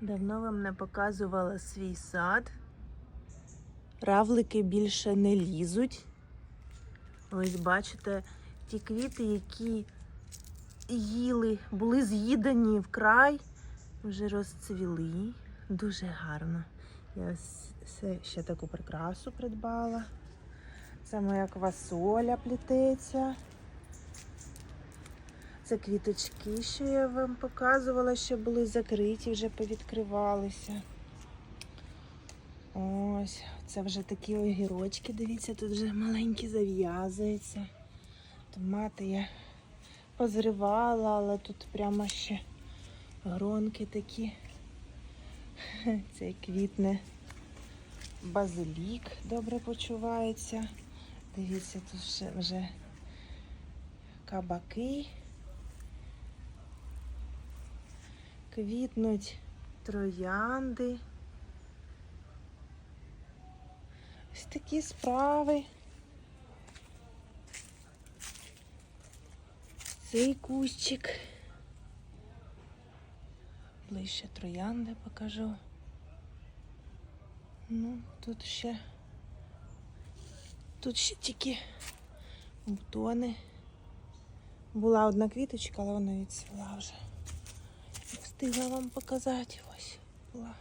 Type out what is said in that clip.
Давно вам не показувала свій сад. Равлики більше не лізуть. Ось бачите, ті квіти, які їли, були з'їдані вкрай, вже розцвіли. Дуже гарно. Я ще таку прикрасу придбала. Це моя квасоля плітеться. Це квіточки, що я вам показувала, що були закриті, вже повідкривалися. Ось, це вже такі огірочки, дивіться, тут вже маленькі зав'язуються. Томати я позривала, але тут прямо ще гронки такі. Це квітне базилік добре почувається. Дивіться, тут вже кабаки. Квітнуть троянди. Ось такі справи. Цей кущик. Ближче троянди покажу. Ну, тут ще. Тут ще тільки бутони. Була одна квіточка, але вона відцвіла вже. Встигла вам показати. Ось була.